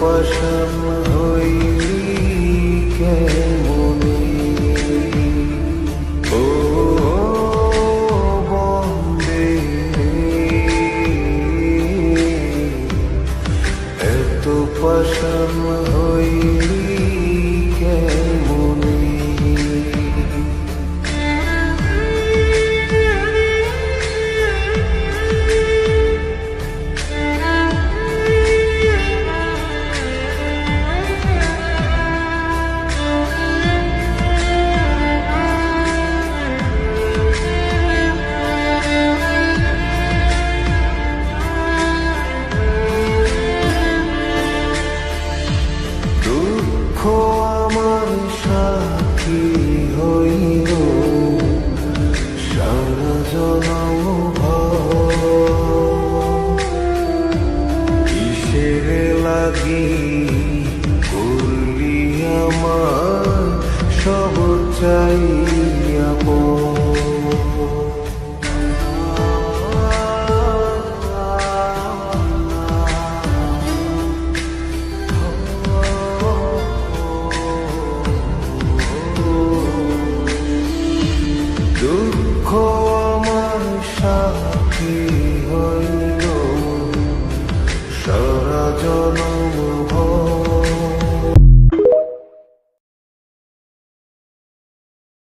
পাশান হইলি কেমনে ও বন্দে এত পাশান হইলি দুঃখ আমার সাথী হইল। সারা জনম কিসের লাগি করলি আমার? সব চাই আপন কি হইল? সারা জন